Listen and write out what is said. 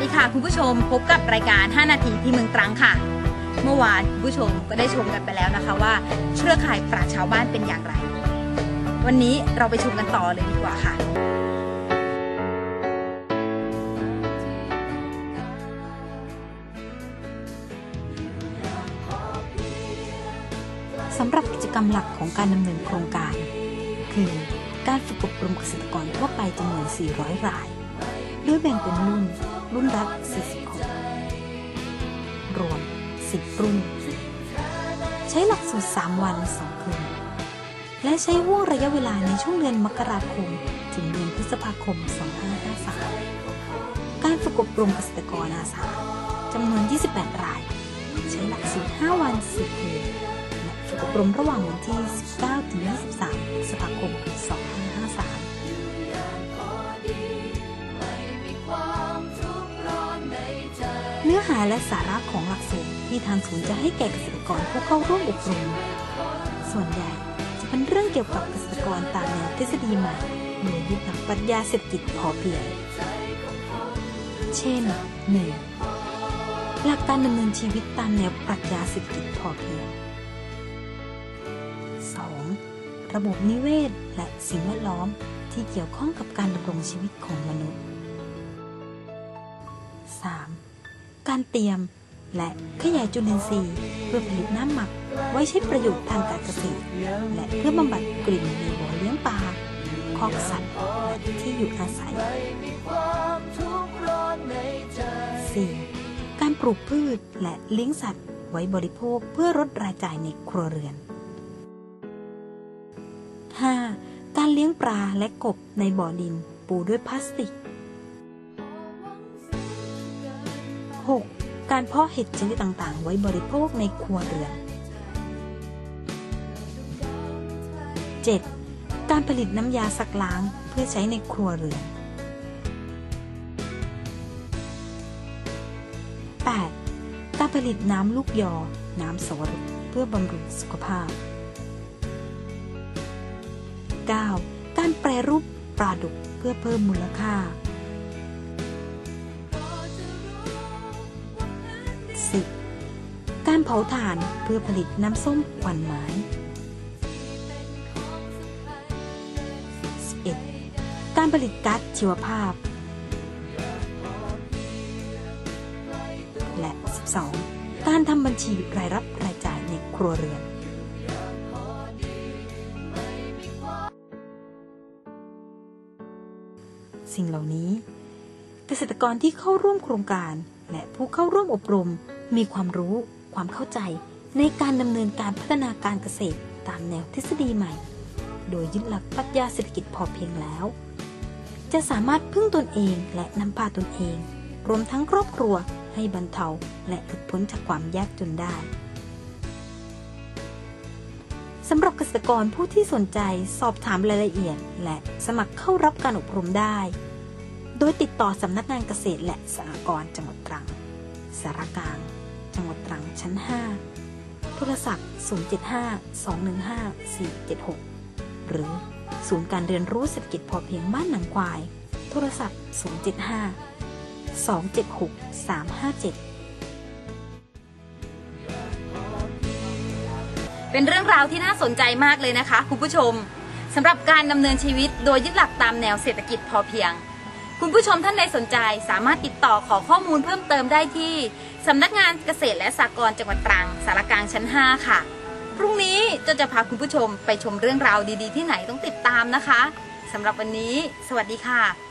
ดีค่ะคุณผู้ชมพบกับรายการ 5 นาทีที่เมืองตรังค่ะ เมื่อวานคุณผู้ชมก็ได้ชมกันไปแล้วนะคะว่า เครือข่ายปราชาวบ้านเป็นอย่างไร วันนี้เราไปชมกันต่อเลยดีกว่าค่ะ สำหรับกิจกรรมหลักของการดำเนินโครงการ คือการฝึกอบรมเกษตรกรทั่วไปจำนวน 400 รายโดยแบ่งเป็นรุ่น รุ่นรัฐ40คนรวม 10 รุ่น ใช้หลักสูตร 3 วัน 2 คืน และใช้ห่วงระยะเวลาในช่วงเดือนมกราคม ถึงเดือนพฤษภาคม 2553 การฝึกอบรมเกษตรกรอาสาจำนวน 28 ราย ใช้หลักสูตร 5 วัน10คืน และฝึกอบรมระหว่างวันที่ 19 ถึง 23พฤษภาคม25 อหาและสาระของหลักสูตรที่ทางศูนย์จะให้แก่เกษตรกรผู้เข้าร่วมอบรม ส่วนใหญ่จะเป็นเรื่องเกี่ยวกับเกษตรกรตามแนวทฤษฎีใหม่โดยยึดหลักปรัชญาเศรษฐกิจพอเพียง เช่น 1. หลักการดำเนินชีวิตตามแนวปรัชญาเศรษฐกิจพอเพียง 2. ระบบนิเวศและสิ่งแวดล้อมที่เกี่ยวข้องกับการดำรงชีวิตของมนุษย์ 3. การเตรียม และขยายจุลินทรีย์เพื่อผลิตน้ำหมัก ไว้ใช้ประโยชน์ทางการเกษตร และเพื่อบำบัดกลิ่นในบ่อเลี้ยงปลาคอกสัตว์และที่อยู่อาศัย 4. การปลูกพืชและเลี้ยงสัตว์ ไว้บริโภคเพื่อลดรายจ่ายในครัวเรือน 5. การเลี้ยงปลาและกบในบ่อดินปูด้วยพลาสติก 6. การเพาะเห็ดชนิดต่างๆ ไว้บริโภคในครัวเรือน 7. การผลิตน้ำยาซักล้างเพื่อใช้ในครัวเรือน 8. การผลิตน้ำลูกยอ น้ำสวรสเพื่อบำรุงสุขภาพ 9. การแปรรูปปลาดุกเพื่อเพิ่มมูลค่า การเผาถ่านเพื่อผลิตน้ำส้มควันไม้ 11. การผลิตก๊าซชีวภาพ และ 12. การทำบัญชีรายรับรายจ่ายในครัวเรือนสิ่งเหล่านี้ เกษตรกรที่เข้าร่วมโครงการและผู้เข้าร่วมอบรมมีความรู้ ความเข้าใจในการดำเนินการพัฒนาการเกษตรตามแนวทฤษฎีใหม่ โดยยึดหลักปรัชญาเศรษฐกิจพอเพียงแล้ว จะสามารถพึ่งตนเองและนำพาตนเอง รวมทั้งครอบครัวให้บรรเทาและหลุดพ้นจากความยากจนได้สำหรับเกษตรกรผู้ที่สนใจสอบถามรายละเอียด และสมัครเข้ารับการอบรมได้ โดยติดต่อสำนักงานเกษตรและสหกรณ์จังหวัดตรัง สารกลาง จังหวัดตรังชั้น 5 โทรศัพท์ 075-215-476 หรือศูนย์การเรียนรู้เศรษฐกิจพอเพียงบ้านหนังควาย โทรศัพท์ 075-276-357เป็นเรื่องราวที่น่าสนใจมากเลยนะคะคุณผู้ชมสำหรับการดำเนินชีวิตโดยยึดหลักตามแนวเศรษฐกิจพอเพียง คุณผู้ชมท่านใดสนใจสามารถติดต่อขอข้อมูลเพิ่มเติมได้ที่ สำนักงานเกษตรและสหกรณ์จังหวัดตรังสารกลางชั้น 5 ค่ะ พรุ่งนี้จะจะพาคุณผู้ชมไปชมเรื่องราวดีๆ ที่ไหนต้องติดตามนะคะสำหรับวันนี้ สวัสดีค่ะ